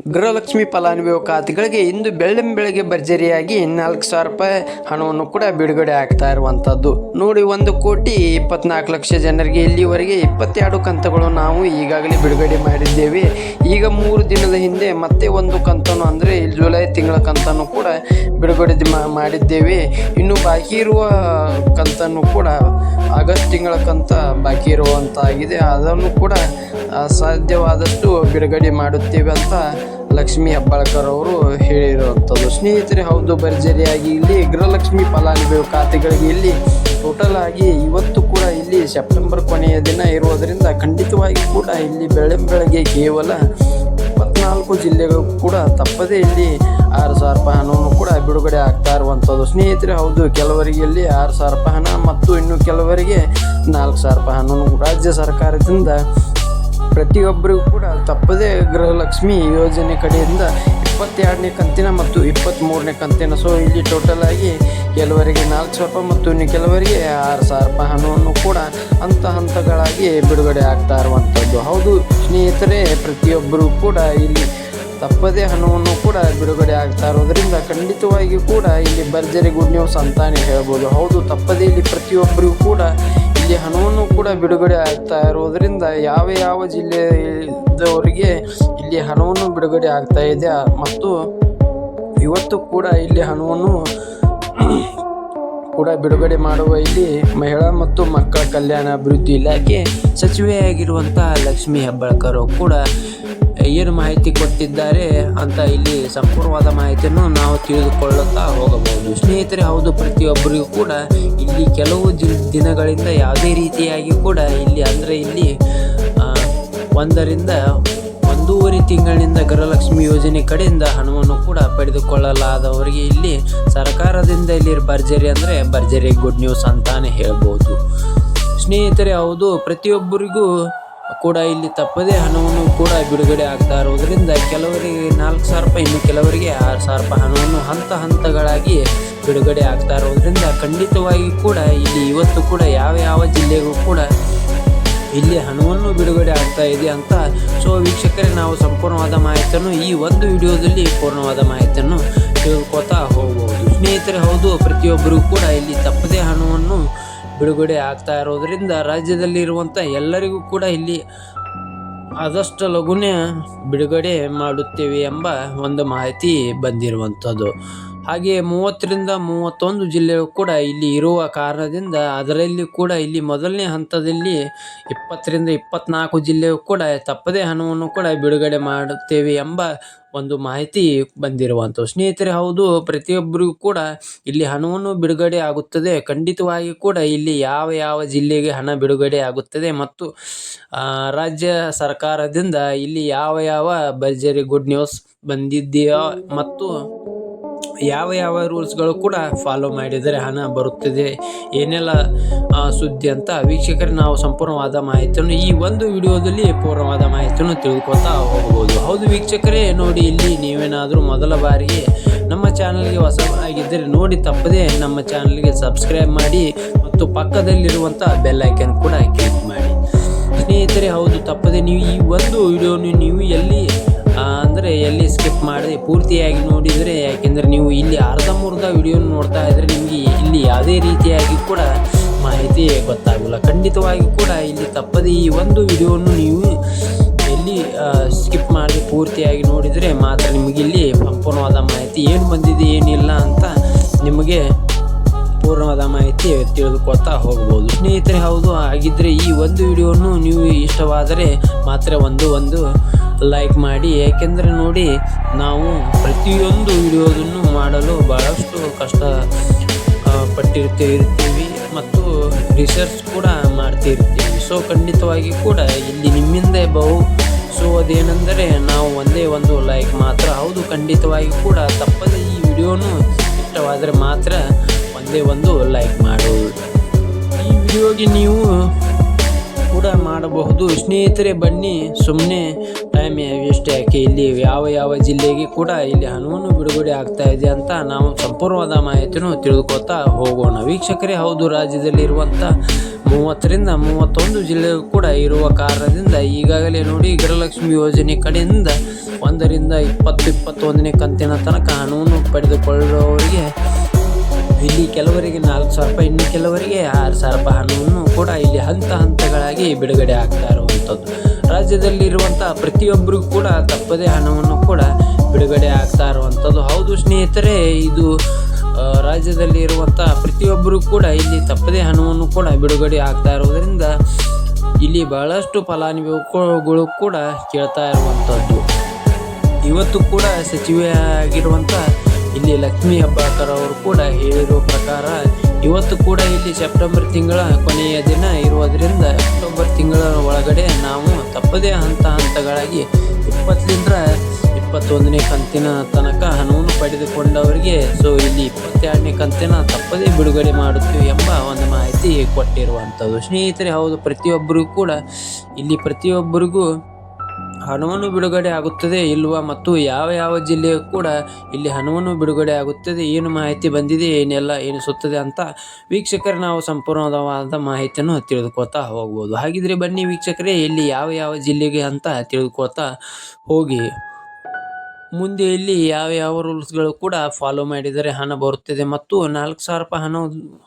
ಗೃಹಲಕ್ಷ್ಮಿ ಫಲಾನುಭವಿ ಖಾತೆಗಳಿಗೆ ಇಂದು ಬೆಳ್ಳಂ ಬೆಳಗ್ಗೆ ಭರ್ಜರಿಯಾಗಿ ನಾಲ್ಕು ಸಾವಿರ ರೂಪಾಯಿ ಹಣವನ್ನು ಕೂಡ ಬಿಡುಗಡೆ ಆಗ್ತಾ ಇರುವಂಥದ್ದು. ನೋಡಿ, ಒಂದು ಕೋಟಿ ಇಪ್ಪತ್ನಾಲ್ಕು ಲಕ್ಷ ಜನರಿಗೆ ಇಲ್ಲಿವರೆಗೆ ಇಪ್ಪತ್ತೆರಡು ಕಂತುಗಳು ನಾವು ಈಗಾಗಲೇ ಬಿಡುಗಡೆ ಮಾಡಿದ್ದೇವೆ. ಈಗ ಮೂರು ದಿನದ ಹಿಂದೆ ಮತ್ತೆ ಒಂದು ಕಂತನ್ನು ಅಂದರೆ ಜುಲೈ ತಿಂಗಳ ಕಂತನ್ನು ಕೂಡ ಬಿಡುಗಡೆ ಮಾಡಿದ್ದೇವೆ. ಇನ್ನು ಬಾಕಿ ಇರುವ ಕಂತನ್ನು ಕೂಡ ಆಗಸ್ಟ್ ತಿಂಗಳ ಕಂತ ಬಾಕಿ ಇರುವಂತಾಗಿದೆ. ಅದನ್ನು ಕೂಡ ಸಾಧ್ಯವಾದಷ್ಟು ಬಿಡುಗಡೆ ಮಾಡುತ್ತೇವೆ ಅಂತ ಲಕ್ಷ್ಮಿ ಹೆಬ್ಬಾಳ್ಕರ್ ಅವರು ಹೇಳಿರುವಂಥದ್ದು. ಸ್ನೇಹಿತರೆ, ಹೌದು, ಭರ್ಜರಿಯಾಗಿ ಇಲ್ಲಿ ಗೃಹಲಕ್ಷ್ಮಿ ಫಲಾನುಭವಿ ಖಾತೆಗಳಿಗೆ ಇಲ್ಲಿ ಟೋಟಲ್ ಆಗಿ ಇವತ್ತು ಕೂಡ ಇಲ್ಲಿ ಸೆಪ್ಟೆಂಬರ್ ಕೊನೆಯ ದಿನ ಇರುವುದರಿಂದ ಖಂಡಿತವಾಗಿ ಕೂಡ ಇಲ್ಲಿ ಬೆಳಗ್ಗೆ ಕೇವಲ ಇಪ್ಪತ್ನಾಲ್ಕು ಜಿಲ್ಲೆಗಳು ಕೂಡ ತಪ್ಪದೇ ಇಲ್ಲಿ ಆರು ಸಾವಿರ ರೂಪಾಯಿ ಹಣವನ್ನು ಕೂಡ ಬಿಡುಗಡೆ ಆಗ್ತಾ ಇರುವಂಥದ್ದು. ಸ್ನೇಹಿತರೆ, ಹೌದು ಕೆಲವರಿಗೆ ಇಲ್ಲಿ ಆರು ಸಾವಿರ ರೂಪಾಯಿ ಹಣ ಮತ್ತು ಇನ್ನು ಕೆಲವರಿಗೆ ನಾಲ್ಕು ಸಾವಿರ ರೂಪಾಯಿ ಹಣವನ್ನು ರಾಜ್ಯ ಸರ್ಕಾರದಿಂದ ಪ್ರತಿಯೊಬ್ಬರಿಗೂ ಕೂಡ ತಪ್ಪದೇ ಗೃಹಲಕ್ಷ್ಮಿ ಯೋಜನೆ ಕಡೆಯಿಂದ ಇಪ್ಪತ್ತೆರಡನೇ ಕಂತಿನ ಮತ್ತು ಇಪ್ಪತ್ತ್ಮೂರನೇ ಕಂತಿನ. ಸೊ ಇಲ್ಲಿ ಟೋಟಲ್ ಆಗಿ ಕೆಲವರಿಗೆ ನಾಲ್ಕು ಸಾವಿರ ರೂಪಾಯಿ ಮತ್ತು ಇನ್ನು ಕೆಲವರಿಗೆ ಆರು ಸಾವಿರ ರೂಪಾಯಿ ಹಣವನ್ನು ಕೂಡ ಹಂತ ಹಂತಗಳಾಗಿ ಬಿಡುಗಡೆ ಆಗ್ತಾ ಇರುವಂಥದ್ದು. ಹೌದು, ಸ್ನೇಹಿತರೆ, ಪ್ರತಿಯೊಬ್ಬರೂ ಕೂಡ ಇಲ್ಲಿ ತಪ್ಪದೇ ಹಣವನ್ನು ಕೂಡ ಬಿಡುಗಡೆ ಆಗ್ತಾ ಇರೋದ್ರಿಂದ ಖಂಡಿತವಾಗಿ ಕೂಡ ಇಲ್ಲಿ ಭರ್ಜರಿ ಗುಡ್ ನ್ಯೂಸ್ ಅಂತಾನೆ ಹೇಳ್ಬೋದು. ಹೌದು, ತಪ್ಪದೇ ಇಲ್ಲಿ ಪ್ರತಿಯೊಬ್ಬರಿಗೂ ಕೂಡ ಇಲ್ಲಿ ಹಣವನ್ನು ಕೂಡ ಬಿಡುಗಡೆ ಆಗ್ತಾ ಇರೋದ್ರಿಂದ ಯಾವ ಯಾವ ಜಿಲ್ಲೆಯವರಿಗೆ ಇಲ್ಲಿ ಹಣವನ್ನು ಬಿಡುಗಡೆ ಆಗ್ತಾ ಇದೆ ಮತ್ತು ಇವತ್ತು ಕೂಡ ಇಲ್ಲಿ ಹಣವನ್ನು ಕೂಡ ಬಿಡುಗಡೆ ಮಾಡುವ ಇಲ್ಲಿ ಮಹಿಳಾ ಮತ್ತು ಮಕ್ಕಳ ಕಲ್ಯಾಣ ಅಭಿವೃದ್ಧಿ ಇಲಾಖೆ ಸಚಿವೆಯಾಗಿರುವಂತಹ ಲಕ್ಷ್ಮಿ ಹೆಬ್ಬಾಳ್ಕರ್ ಕೂಡ ಏನು ಮಾಹಿತಿ ಕೊಟ್ಟಿದ್ದಾರೆ ಅಂತ ಇಲ್ಲಿ ಸಂಪೂರ್ಣವಾದ ಮಾಹಿತಿಯನ್ನು ನಾವು ತಿಳಿದುಕೊಳ್ಳುತ್ತಾ ಹೋಗಬಹುದು. ಸ್ನೇಹಿತರೆ, ಹೌದು, ಪ್ರತಿಯೊಬ್ಬರಿಗೂ ಕೂಡ ಇಲ್ಲಿ ಕೆಲವು ದಿನಗಳಿಂದ ಯಾವುದೇ ರೀತಿಯಾಗಿ ಕೂಡ ಇಲ್ಲಿ, ಅಂದರೆ ಇಲ್ಲಿ ಒಂದರಿಂದ ಒಂದೂವರೆ ತಿಂಗಳಿನಿಂದ ಗೃಹಲಕ್ಷ್ಮಿ ಯೋಜನೆ ಕಡೆಯಿಂದ ಹಣವನ್ನು ಕೂಡ ಪಡೆದುಕೊಳ್ಳಲಾದವರಿಗೆ ಇಲ್ಲಿ ಸರ್ಕಾರದಿಂದ ಇಲ್ಲಿ ಭರ್ಜರಿ ಅಂದರೆ ಭರ್ಜರಿ ಗುಡ್ ನ್ಯೂಸ್ ಅಂತಾನೆ ಹೇಳ್ಬೋದು. ಸ್ನೇಹಿತರೆ, ಹೌದು, ಪ್ರತಿಯೊಬ್ಬರಿಗೂ ಕೂಡ ಇಲ್ಲಿ ತಪ್ಪದೇ ಹಣವನ್ನು ಕೂಡ ಬಿಡುಗಡೆ ಆಗ್ತಾ ಇರುವುದರಿಂದ ಕೆಲವರಿಗೆ ನಾಲ್ಕು ಸಾವಿರ ರೂಪಾಯಿ, ಇನ್ನು ಕೆಲವರಿಗೆ ಆರು ಸಾವಿರ ರೂಪಾಯಿ ಹಣವನ್ನು ಹಂತ ಹಂತಗಳಾಗಿ ಬಿಡುಗಡೆ ಆಗ್ತಾ ಇರೋದ್ರಿಂದ ಖಂಡಿತವಾಗಿ ಕೂಡ ಇಲ್ಲಿ ಇವತ್ತು ಕೂಡ ಯಾವ ಯಾವ ಜಿಲ್ಲೆಗೂ ಕೂಡ ಇಲ್ಲಿ ಹಣವನ್ನು ಬಿಡುಗಡೆ ಆಗ್ತಾ ಇದೆ ಅಂತ ಸೊ ವೀಕ್ಷಕರೇ, ನಾವು ಸಂಪೂರ್ಣವಾದ ಮಾಹಿತಿಯನ್ನು ಈ ಒಂದು ವಿಡಿಯೋದಲ್ಲಿ ಪೂರ್ಣವಾದ ಮಾಹಿತಿಯನ್ನು ತಿಳ್ಕೊತಾ ಹೋಗಬಹುದು ಸ್ನೇಹಿತರೆ, ಹೌದು ಪ್ರತಿಯೊಬ್ಬರಿಗೂ ಕೂಡ ಇಲ್ಲಿ ತಪ್ಪದೇ ಹಣವನ್ನು ಬಿಡುಗಡೆ ಆಗ್ತಾ ಇರೋದರಿಂದ ರಾಜ್ಯದಲ್ಲಿರುವಂಥ ಎಲ್ಲರಿಗೂ ಕೂಡ ಇಲ್ಲಿ ಆದಷ್ಟು ಲಘುನೇ ಬಿಡುಗಡೆ ಮಾಡುತ್ತೇವೆ ಎಂಬ ಒಂದು ಮಾಹಿತಿ ಬಂದಿರುವಂಥದ್ದು. ಹಾಗೆ ಮೂವತ್ತರಿಂದ ಮೂವತ್ತೊಂದು ಜಿಲ್ಲೆಗಳು ಕೂಡ ಇಲ್ಲಿ ಇರುವ ಕಾರಣದಿಂದ ಅದರಲ್ಲಿ ಕೂಡ ಇಲ್ಲಿ ಮೊದಲನೇ ಹಂತದಲ್ಲಿ ಇಪ್ಪತ್ತರಿಂದ ಇಪ್ಪತ್ನಾಲ್ಕು ಜಿಲ್ಲೆಯು ಕೂಡ ತಪ್ಪದೇ ಹಣವನ್ನು ಕೂಡ ಬಿಡುಗಡೆ ಮಾಡುತ್ತೇವೆ ಎಂಬ ಒಂದು ಮಾಹಿತಿ ಬಂದಿರುವಂಥವು ಸ್ನೇಹಿತರೆ, ಹೌದು, ಪ್ರತಿಯೊಬ್ಬರಿಗೂ ಕೂಡ ಇಲ್ಲಿ ಹಣವನ್ನು ಬಿಡುಗಡೆ ಆಗುತ್ತದೆ. ಖಂಡಿತವಾಗಿ ಕೂಡ ಇಲ್ಲಿ ಯಾವ ಯಾವ ಜಿಲ್ಲೆಗೆ ಹಣ ಬಿಡುಗಡೆ ಆಗುತ್ತದೆ ಮತ್ತು ರಾಜ್ಯ ಸರ್ಕಾರದಿಂದ ಇಲ್ಲಿ ಯಾವ ಯಾವ ಭರ್ಜರಿ ಗುಡ್ ನ್ಯೂಸ್ ಬಂದಿದೆಯೋ ಮತ್ತು ಯಾವ ಯಾವ ರೂಲ್ಸ್ಗಳು ಕೂಡ ಫಾಲೋ ಮಾಡಿದರೆ ಹಣ ಬರುತ್ತದೆ. ಏನೆಲ್ಲ ಸುದ್ದಿ ಅಂತ ವೀಕ್ಷಕರೇ, ನಾವು ಸಂಪೂರ್ಣವಾದ ಮಾಹಿತಿಯನ್ನು ಈ ಒಂದು ವಿಡಿಯೋದಲ್ಲಿ ಪೂರ್ಣವಾದ ಮಾಹಿತಿಯನ್ನು ತಿಳ್ಕೊತಾ ಹೋಗ್ಬೋದು. ಹೌದು ವೀಕ್ಷಕರೇ, ನೋಡಿ ಇಲ್ಲಿ ನೀವೇನಾದರೂ ಮೊದಲ ಬಾರಿಗೆ ನಮ್ಮ ಚಾನಲ್ಗೆ ಹೊಸಬರಾಗಿದ್ದರೆ ನೋಡಿ ತಪ್ಪದೆ ನಮ್ಮ ಚಾನಲ್ಗೆ ಸಬ್ಸ್ಕ್ರೈಬ್ ಮಾಡಿ ಮತ್ತು ಪಕ್ಕದಲ್ಲಿರುವಂಥ ಐಕನ್ ಕೂಡ ಕ್ಲಿಕ್ ಮಾಡಿ. ಸ್ನೇಹಿತರೆ, ಹೌದು ತಪ್ಪದೆ ನೀವು ಈ ಒಂದು ವಿಡಿಯೋನು ನೀವು ಎಲ್ಲಿ ಅಂದರೆ ಎಲ್ಲಿ ಸ್ಕಿಪ್ ಮಾಡಿ ಪೂರ್ತಿಯಾಗಿ ನೋಡಿದರೆ, ಯಾಕೆಂದರೆ ನೀವು ಇಲ್ಲಿ ಅರ್ಧ ಮುರ್ಧ ವಿಡಿಯೋ ನೋಡ್ತಾ ಇದ್ದರೆ ನಿಮಗೆ ಇಲ್ಲಿ ಯಾವುದೇ ರೀತಿಯಾಗಿ ಕೂಡ ಮಾಹಿತಿ ಗೊತ್ತಾಗಲ್ಲ. ಖಂಡಿತವಾಗಿ ಕೂಡ ಇಲ್ಲಿ ತಪ್ಪದೆ ಈ ಒಂದು ವಿಡಿಯೋವನ್ನು ನೀವು ಎಲ್ಲಿ ಸ್ಕಿಪ್ ಮಾಡಿ ಪೂರ್ತಿಯಾಗಿ ನೋಡಿದರೆ ಮಾತ್ರ ನಿಮಗೆ ಇಲ್ಲಿ ಸಂಪೂರ್ಣವಾದ ಮಾಹಿತಿ ಏನು ಬಂದಿದೆ, ಏನಿಲ್ಲ ಅಂತ ನಿಮಗೆ ಪೂರ್ಣವಾದ ಮಾಹಿತಿ ತಿಳಿದುಕೊಳ್ತಾ ಹೋಗ್ಬೋದು. ಸ್ನೇಹಿತರೆ, ಹೌದು ಹಾಗಿದ್ದರೆ ಈ ಒಂದು ವಿಡಿಯೋನು ನೀವು ಇಷ್ಟವಾದರೆ ಮಾತ್ರ ಒಂದು ಒಂದು ಲೈಕ್ ಮಾಡಿ, ಏಕೆಂದರೆ ನೋಡಿ ನಾವು ಪ್ರತಿಯೊಂದು ವಿಡಿಯೋದನ್ನು ಮಾಡಲು ಭಾಳಷ್ಟು ಕಷ್ಟ ಪಟ್ಟಿರ್ತಿರ್ತೀವಿ ಮತ್ತು ರಿಸರ್ಚ್ ಕೂಡ ಮಾಡ್ತಿರ್ತೀವಿ. ಸೊ ಖಂಡಿತವಾಗಿ ಕೂಡ ಇಲ್ಲಿ ನಿಮ್ಮಿಂದ ಬಹು ಸೊ ಅದೇನೆಂದರೆ ನಾವು ಒಂದೇ ಒಂದು ಲೈಕ್ ಮಾತ್ರ. ಹೌದು, ಖಂಡಿತವಾಗಿ ಕೂಡ ತಪ್ಪದೆ ಈ ವಿಡಿಯೋನು ಇಷ್ಟವಾದರೆ ಮಾತ್ರ ಒಂದೇ ಒಂದು ಲೈಕ್ ಮಾಡುವುದು ಈ ವಿಡಿಯೋಗೆ ನೀವು ಕೂಡ ಮಾಡಬಹುದು. ಸ್ನೇಹಿತರೆ, ಬನ್ನಿ. ಸುಮ್ಮನೆ ಟೈಮ್ ವೇಸ್ಟ್ ಯಾಕೆ ಇಲ್ಲಿ ಯಾವ ಯಾವ ಜಿಲ್ಲೆಗೆ ಕೂಡ ಇಲ್ಲಿ ಹಣವನ್ನು ಬಿಡುಗಡೆ ಆಗ್ತಾ ಇದೆ ಅಂತ ನಾವು ಸಂಪೂರ್ಣವಾದ ಮಾಹಿತಿಯನ್ನು ತಿಳಿದುಕೊತಾ ಹೋಗೋಣ. ವೀಕ್ಷಕರೇ, ಹೌದು ರಾಜ್ಯದಲ್ಲಿರುವಂಥ ಮೂವತ್ತರಿಂದ ಮೂವತ್ತೊಂದು ಜಿಲ್ಲೆಗೂ ಕೂಡ ಇರುವ ಕಾರಣದಿಂದ ಈಗಾಗಲೇ ನೋಡಿ ಗೃಹಲಕ್ಷ್ಮಿ ಯೋಜನೆ ಕಡೆಯಿಂದ ಒಂದರಿಂದ ಇಪ್ಪತ್ತು, ಇಪ್ಪತ್ತೊಂದನೇ ಕಂತಿನ ತನಕ ಹಣವನ್ನು ಪಡೆದುಕೊಳ್ಳುವವರಿಗೆ ಇಲ್ಲಿ ಕೆಲವರಿಗೆ ನಾಲ್ಕು ಸಾವಿರ ರೂಪಾಯಿ, ಇನ್ನು ಕೆಲವರಿಗೆ ಆರು ಸಾವಿರ ರೂಪಾಯಿ ಹಣವನ್ನು ಕೂಡ ಇಲ್ಲಿ ಹಂತ ಹಂತಗಳಾಗಿ ಬಿಡುಗಡೆ ಆಗ್ತಾ ಇರುವಂಥದ್ದು. ರಾಜ್ಯದಲ್ಲಿರುವಂಥ ಪ್ರತಿಯೊಬ್ಬರಿಗೂ ಕೂಡ ತಪ್ಪದೇ ಹಣವನ್ನು ಕೂಡ ಬಿಡುಗಡೆ ಆಗ್ತಾ ಇರುವಂಥದ್ದು. ಹೌದು ಸ್ನೇಹಿತರೆ, ಇದು ರಾಜ್ಯದಲ್ಲಿ ಇರುವಂಥ ಕೂಡ ಇಲ್ಲಿ ತಪ್ಪದೇ ಹಣವನ್ನು ಕೂಡ ಬಿಡುಗಡೆ ಆಗ್ತಾ ಇರುವುದರಿಂದ ಇಲ್ಲಿ ಬಹಳಷ್ಟು ಫಲಾನುಭವಿಗಳು ಕೂಡ ಕೇಳ್ತಾ ಇರುವಂಥದ್ದು. ಇವತ್ತು ಕೂಡ ಸಚಿವೆ ಆಗಿರುವಂಥ ಇಲ್ಲಿ ಲಕ್ಷ್ಮಿ ಹೆಬ್ಬಾಳ್ಕರ್ ಅವರು ಕೂಡ ಹೇಳಿರುವ ಪ್ರಕಾರ ಇವತ್ತು ಕೂಡ ಇಲ್ಲಿ ಸೆಪ್ಟೆಂಬರ್ ತಿಂಗಳ ಕೊನೆಯ ದಿನ ಇರುವುದರಿಂದ ಅಕ್ಟೋಬರ್ ತಿಂಗಳ ಒಳಗಡೆ ನಾವು ತಪ್ಪದೇ ಹಂತ ಹಂತಗಳಾಗಿ ಇಪ್ಪತ್ತರಿಂದ ಇಪ್ಪತ್ತೊಂದನೇ ಕಂತಿನ ತನಕ ಹಣವನ್ನು ಪಡೆದುಕೊಂಡವರಿಗೆ ಸೊ ಇಲ್ಲಿ ಇಪ್ಪತ್ತೆರಡನೇ ಕಂತಿನ ತಪ್ಪದೇ ಬಿಡುಗಡೆ ಮಾಡುತ್ತೀವಿ ಎಂಬ ಒಂದು ಮಾಹಿತಿ ಕೊಟ್ಟಿರುವಂಥದ್ದು. ಸ್ನೇಹಿತರೆ, ಹೌದು, ಪ್ರತಿಯೊಬ್ಬರಿಗೂ ಕೂಡ ಇಲ್ಲಿ ಪ್ರತಿಯೊಬ್ಬರಿಗೂ ಹಣವನ್ನು ಬಿಡುಗಡೆ ಆಗುತ್ತದೆ ಇಲ್ವಾ ಮತ್ತು ಯಾವ ಯಾವ ಜಿಲ್ಲೆಯೂ ಕೂಡ ಇಲ್ಲಿ ಹಣವನ್ನು ಬಿಡುಗಡೆ ಆಗುತ್ತದೆ, ಏನು ಮಾಹಿತಿ ಬಂದಿದೆ, ಏನೆಲ್ಲ ಎನಿಸುತ್ತದೆ ಅಂತ ವೀಕ್ಷಕರು ನಾವು ಸಂಪೂರ್ಣವಾದ ಮಾಹಿತಿಯನ್ನು ತಿಳಿದುಕೊಳ್ತಾ ಹೋಗ್ಬೋದು. ಹಾಗಿದ್ರೆ ಬನ್ನಿ ವೀಕ್ಷಕರೇ, ಇಲ್ಲಿ ಯಾವ ಯಾವ ಜಿಲ್ಲೆಗೆ ಅಂತ ತಿಳಿದುಕೊಳ್ತಾ ಹೋಗಿ. ಮುಂದೆ ಇಲ್ಲಿ ಯಾವ ಯಾವ ರೂಲ್ಸ್ಗಳು ಕೂಡ ಫಾಲೋ ಮಾಡಿದರೆ ಹಣ ಬರುತ್ತದೆ ಮತ್ತು ನಾಲ್ಕು ಸಾವಿರ ರೂಪಾಯಿ ಹಣ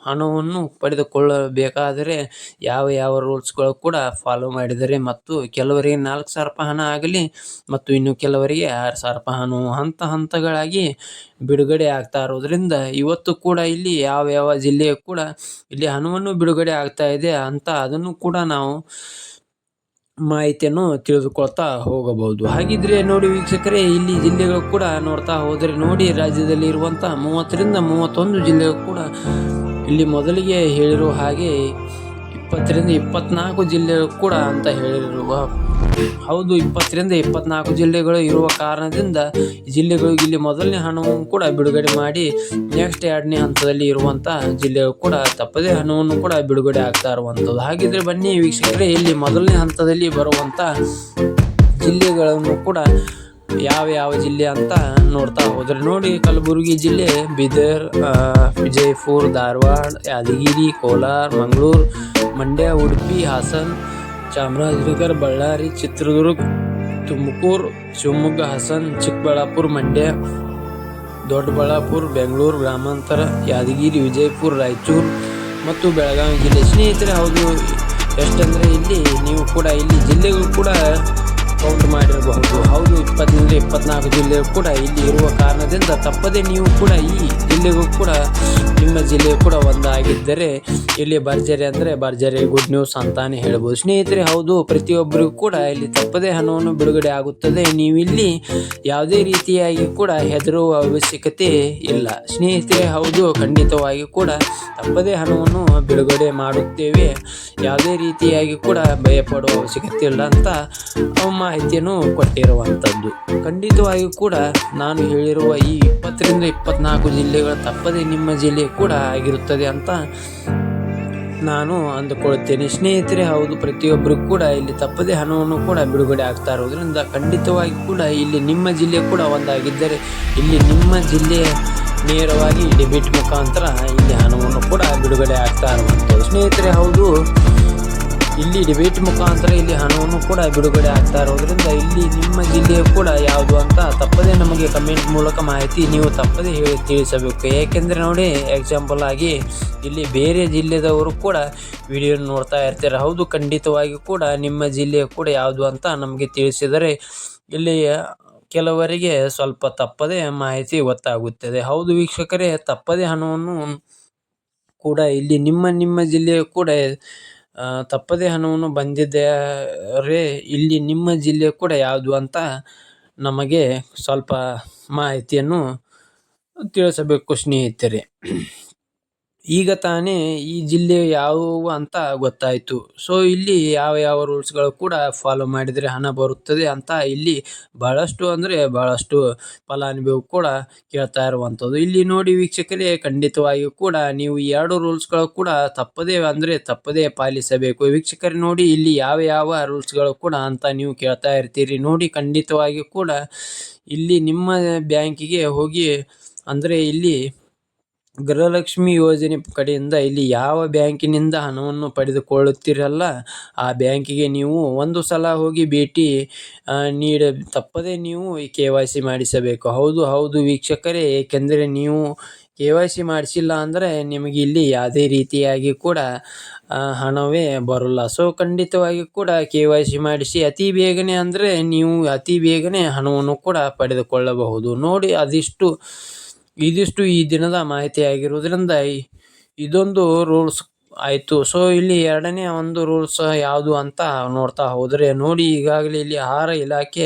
ಹಣವನ್ನು ಪಡೆದುಕೊಳ್ಳಬೇಕಾದರೆ ಯಾವ ಯಾವ ರೂಲ್ಸ್ಗಳು ಕೂಡ ಫಾಲೋ ಮಾಡಿದರೆ ಮತ್ತು ಕೆಲವರಿಗೆ ನಾಲ್ಕು ಸಾವಿರ ರೂಪಾಯಿ ಹಣ ಆಗಲಿ ಮತ್ತು ಇನ್ನು ಕೆಲವರಿಗೆ ಆರು ಸಾವಿರ ರೂಪಾಯಿ ಹಣ ಹಂತ ಹಂತಗಳಾಗಿ ಬಿಡುಗಡೆ ಆಗ್ತಾ ಇರೋದ್ರಿಂದ ಇವತ್ತು ಕೂಡ ಇಲ್ಲಿ ಯಾವ ಯಾವ ಜಿಲ್ಲೆಯು ಕೂಡ ಇಲ್ಲಿ ಹಣವನ್ನು ಬಿಡುಗಡೆ ಆಗ್ತಾ ಇದೆ ಅಂತ ಅದನ್ನು ಕೂಡ ನಾವು ಮಾಹಿತಿಯನ್ನು ತಿಳಿದುಕೊಳ್ತಾ ಹೋಗಬಹುದು. ಹಾಗಿದ್ರೆ ನೋಡಿ ವೀಕ್ಷಕರೇ, ಇಲ್ಲಿ ಜಿಲ್ಲೆಗಳು ಕೂಡ ನೋಡ್ತಾ ಹೋದರೆ ನೋಡಿ, ರಾಜ್ಯದಲ್ಲಿ ಇರುವಂಥ ಮೂವತ್ತರಿಂದ ಮೂವತ್ತೊಂದು ಜಿಲ್ಲೆಗಳು ಕೂಡ ಇಲ್ಲಿ ಮೊದಲಿಗೆ ಹೇಳಿರುವ ಹಾಗೆ ಇಪ್ಪತ್ತರಿಂದ ಇಪ್ಪತ್ನಾಲ್ಕು ಜಿಲ್ಲೆಗಳು ಕೂಡ ಅಂತ ಹೇಳಿರುವ ಹೌದು, ಇಪ್ಪತ್ತರಿಂದ ಇಪ್ಪತ್ನಾಲ್ಕು ಜಿಲ್ಲೆಗಳು ಇರುವ ಕಾರಣದಿಂದ ಈ ಜಿಲ್ಲೆಗಳಿಗೆ ಇಲ್ಲಿ ಮೊದಲನೇ ಹಣವನ್ನು ಕೂಡ ಬಿಡುಗಡೆ ಮಾಡಿ ನೆಕ್ಸ್ಟ್ ಎರಡನೇ ಹಂತದಲ್ಲಿ ಇರುವಂಥ ಜಿಲ್ಲೆಗಳು ಕೂಡ ತಪ್ಪದೇ ಹಣವನ್ನು ಕೂಡ ಬಿಡುಗಡೆ ಆಗ್ತಾ ಇರುವಂಥದ್ದು. ಹಾಗಿದ್ರೆ ಬನ್ನಿ ವೀಕ್ಷಕರೇ, ಇಲ್ಲಿ ಮೊದಲನೇ ಹಂತದಲ್ಲಿ ಬರುವಂಥ ಜಿಲ್ಲೆಗಳನ್ನು ಕೂಡ ಯಾವ ಯಾವ ಜಿಲ್ಲೆ ಅಂತ ನೋಡ್ತಾ ಹೋದ್ರೆ ನೋಡಿ, ಕಲಬುರಗಿ ಜಿಲ್ಲೆ, ಬೀದರ್ ವಿಜಯಪುರ, ಧಾರವಾಡ, ಯಾದಗಿರಿ, ಕೋಲಾರ, ಮಂಗಳೂರು ಮಂಡ್ಯ, ಉಡುಪಿ, ಹಾಸನ, ಚಾಮರಾಜನಗರ, ಬಳ್ಳಾರಿ, ಚಿತ್ರದುರ್ಗ, ತುಮಕೂರು, ಶಿವಮೊಗ್ಗ, ಹಾಸನ, ಚಿಕ್ಕಬಳ್ಳಾಪುರ, ಮಂಡ್ಯ, ದೊಡ್ಡಬಳ್ಳಾಪುರ, ಬೆಂಗಳೂರು, ಗ್ರಾಮಾಂತರ, ಯಾದಗಿರಿ, ವಿಜಯಪುರ, ರಾಯಚೂರು ಮತ್ತು ಬೆಳಗಾವಿ ಜಿಲ್ಲೆ. ಸ್ನೇಹಿತರೆ, ಹೌದು, ಎಷ್ಟಂದರೆ ಇಲ್ಲಿ ನೀವು ಕೂಡ ಇಲ್ಲಿ ಜಿಲ್ಲೆಗಳು ಕೂಡ ಕೌಂಟ್ ಮಾಡಿರಬಹುದು. ಹೌದು ಇಪ್ಪತ್ತರಿಂದ ಇಪ್ಪತ್ನಾಲ್ಕು ಜಿಲ್ಲೆ ಕೂಡ ಇಲ್ಲಿ ಇರುವ ಕಾರಣದಿಂದ ತಪ್ಪದೇ ನೀವು ಕೂಡ ಈ ಜಿಲ್ಲೆಗೂ ಕೂಡ, ನಿಮ್ಮ ಜಿಲ್ಲೆ ಕೂಡ ಒಂದಾಗಿದ್ದರೆ ಇಲ್ಲಿ ಭರ್ಜರಿ ಅಂದರೆ ಭರ್ಜರಿ ಗುಡ್ ನ್ಯೂಸ್ ಅಂತಾನೆ ಹೇಳ್ಬೋದು. ಸ್ನೇಹಿತರೆ, ಹೌದು, ಪ್ರತಿಯೊಬ್ಬರಿಗೂ ಕೂಡ ಇಲ್ಲಿ ತಪ್ಪದೇ ಹಣವನ್ನು ಬಿಡುಗಡೆ ಆಗುತ್ತದೆ. ನೀವು ಇಲ್ಲಿ ಯಾವುದೇ ರೀತಿಯಾಗಿ ಕೂಡ ಹೆದರುವ ಅವಶ್ಯಕತೆ ಇಲ್ಲ. ಸ್ನೇಹಿತರೆ, ಹೌದು, ಖಂಡಿತವಾಗಿ ಕೂಡ ತಪ್ಪದೇ ಹಣವನ್ನು ಬಿಡುಗಡೆ ಮಾಡುತ್ತೇವೆ. ಯಾವುದೇ ರೀತಿಯಾಗಿ ಕೂಡ ಭಯಪಡುವ ಅವಶ್ಯಕತೆ ಇಲ್ಲ ಅಂತ ಮಾಹಿತಿಯನ್ನು ಕೊಟ್ಟಿರುವಂಥದ್ದು. ಖಂಡಿತವಾಗಿಯೂ ಕೂಡ ನಾನು ಹೇಳಿರುವ ಈ ಇಪ್ಪತ್ತರಿಂದ ಇಪ್ಪತ್ನಾಲ್ಕು ಜಿಲ್ಲೆಗಳು ತಪ್ಪದೇ ನಿಮ್ಮ ಜಿಲ್ಲೆ ಕೂಡ ಆಗಿರುತ್ತದೆ ಅಂತ ನಾನು ಅಂದುಕೊಳ್ಳುತ್ತೇನೆ. ಸ್ನೇಹಿತರೆ, ಹೌದು, ಪ್ರತಿಯೊಬ್ಬರು ಕೂಡ ಇಲ್ಲಿ ತಪ್ಪದೇ ಹಣವನ್ನು ಕೂಡ ಬಿಡುಗಡೆ ಆಗ್ತಾ ಇರೋದ್ರಿಂದ ಖಂಡಿತವಾಗಿ ಕೂಡ ಇಲ್ಲಿ ನಿಮ್ಮ ಜಿಲ್ಲೆ ಕೂಡ ಒಂದಾಗಿದ್ದರೆ ಇಲ್ಲಿ ನಿಮ್ಮ ಜಿಲ್ಲೆಯ ನೇರವಾಗಿ ಡೆಬಿಟ್ ಮುಖಾಂತರ ಇಲ್ಲಿ ಹಣವನ್ನು ಕೂಡ ಬಿಡುಗಡೆ ಆಗ್ತಾ ಇರುವಂಥದ್ದು. ಸ್ನೇಹಿತರೆ, ಹೌದು ಇಲ್ಲಿ ಡಿಬೇಟ್ ಮುಖಾಂತರ ಇಲ್ಲಿ ಹಣವನ್ನು ಕೂಡ ಬಿಡುಗಡೆ ಆಗ್ತಾ ಇರೋದ್ರಿಂದ ಇಲ್ಲಿ ನಿಮ್ಮ ಜಿಲ್ಲೆಯು ಕೂಡ ಯಾವುದು ಅಂತ ತಪ್ಪದೇ ನಮಗೆ ಕಮೆಂಟ್ ಮೂಲಕ ಮಾಹಿತಿ ನೀವು ತಪ್ಪದೇ ಹೇಳಿ ತಿಳಿಸಬೇಕು. ಏಕೆಂದರೆ ನೋಡಿ ಎಕ್ಸಾಂಪಲ್ ಆಗಿ ಇಲ್ಲಿ ಬೇರೆ ಜಿಲ್ಲೆದವರು ಕೂಡ ವಿಡಿಯೋ ನೋಡ್ತಾ ಇರ್ತಾರೆ. ಹೌದು, ಖಂಡಿತವಾಗಿ ಕೂಡ ನಿಮ್ಮ ಜಿಲ್ಲೆಯು ಕೂಡ ಯಾವುದು ಅಂತ ನಮಗೆ ತಿಳಿಸಿದರೆ ಇಲ್ಲಿ ಕೆಲವರಿಗೆ ಸ್ವಲ್ಪ ತಪ್ಪದೇ ಮಾಹಿತಿ ಗೊತ್ತಾಗುತ್ತದೆ. ಹೌದು ವೀಕ್ಷಕರೇ, ತಪ್ಪದೇ ಹಣವನ್ನು ಕೂಡ ಇಲ್ಲಿ ನಿಮ್ಮ ನಿಮ್ಮ ಜಿಲ್ಲೆಯು ಕೂಡ ತಪ್ಪದೇ ಹಣವನ್ನು ಬಂದಿದ್ದರೆ ಇಲ್ಲಿ ನಿಮ್ಮ ಜಿಲ್ಲೆ ಕೂಡ ಯಾವುದು ಅಂತ ನಮಗೆ ಸ್ವಲ್ಪ ಮಾಹಿತಿಯನ್ನು ತಿಳಿಸಬೇಕು ಸ್ನೇಹಿತರೆ. ಈಗ ತಾನೇ ಈ ಜಿಲ್ಲೆ ಯಾವುವು ಅಂತ ಗೊತ್ತಾಯಿತು. ಸೊ ಇಲ್ಲಿ ಯಾವ ಯಾವ ರೂಲ್ಸ್ಗಳು ಕೂಡ ಫಾಲೋ ಮಾಡಿದರೆ ಹಣ ಬರುತ್ತದೆ ಅಂತ ಇಲ್ಲಿ ಬಹಳಷ್ಟು ಅಂದರೆ ಬಹಳಷ್ಟು ಫಲಾನುಭವಿ ಕೂಡ ಕೇಳ್ತಾ ಇರುವಂಥದ್ದು ಇಲ್ಲಿ ನೋಡಿ ವೀಕ್ಷಕರೇ, ಖಂಡಿತವಾಗಿಯೂ ಕೂಡ ನೀವು ಎರಡು ರೂಲ್ಸ್ಗಳು ಕೂಡ ತಪ್ಪದೇ ಅಂದರೆ ತಪ್ಪದೇ ಪಾಲಿಸಬೇಕು. ವೀಕ್ಷಕರೇ, ನೋಡಿ ಇಲ್ಲಿ ಯಾವ ಯಾವ ರೂಲ್ಸ್ಗಳು ಕೂಡ ಅಂತ ನೀವು ಕೇಳ್ತಾ ಇರ್ತೀರಿ. ನೋಡಿ ಖಂಡಿತವಾಗಿಯೂ ಕೂಡ ಇಲ್ಲಿ ನಿಮ್ಮ ಬ್ಯಾಂಕಿಗೆ ಹೋಗಿ ಅಂದರೆ ಇಲ್ಲಿ ಗೃಹಲಕ್ಷ್ಮಿ ಯೋಜನೆ ಕಡೆಯಿಂದ ಇಲ್ಲಿ ಯಾವ ಬ್ಯಾಂಕಿನಿಂದ ಹಣವನ್ನು ಪಡೆದುಕೊಳ್ಳುತ್ತೀರಲ್ಲ, ಆ ಬ್ಯಾಂಕಿಗೆ ನೀವು ಒಂದು ಸಲ ಹೋಗಿ ಭೇಟಿ ನೀಡ, ತಪ್ಪದೇ ನೀವು ಕೆ ವೈ ಸಿ ಮಾಡಿಸಬೇಕು. ಹೌದು ಹೌದು ವೀಕ್ಷಕರೇ, ಏಕೆಂದರೆ ನೀವು ಕೆ ವೈ ಸಿ ಮಾಡಿಸಿಲ್ಲ ಅಂದರೆ ನಿಮಗೆ ಇಲ್ಲಿ ಯಾವುದೇ ರೀತಿಯಾಗಿ ಕೂಡ ಹಣವೇ ಬರೋಲ್ಲ. ಸೊ ಖಂಡಿತವಾಗಿ ಕೂಡ ಕೆ ವೈ ಸಿ ಮಾಡಿಸಿ ಅತಿ ಬೇಗನೆ ಅಂದರೆ ನೀವು ಅತಿ ಬೇಗನೆ ಹಣವನ್ನು ಕೂಡ ಪಡೆದುಕೊಳ್ಳಬಹುದು. ನೋಡಿ, ಅದಿಷ್ಟು ಇದಿಷ್ಟು ಈ ದಿನದ ಮಾಹಿತಿ ಆಗಿರುವುದರಿಂದ ಇದೊಂದು ರೂಲ್ಸ್ ಆಯಿತು. ಸೊ ಇಲ್ಲಿ ಎರಡನೇ ಒಂದು ರೂಲ್ಸ್ ಯಾವುದು ಅಂತ ನೋಡ್ತಾ ಹೋದರೆ, ನೋಡಿ, ಈಗಾಗಲೇ ಇಲ್ಲಿ ಆಹಾರ ಇಲಾಖೆ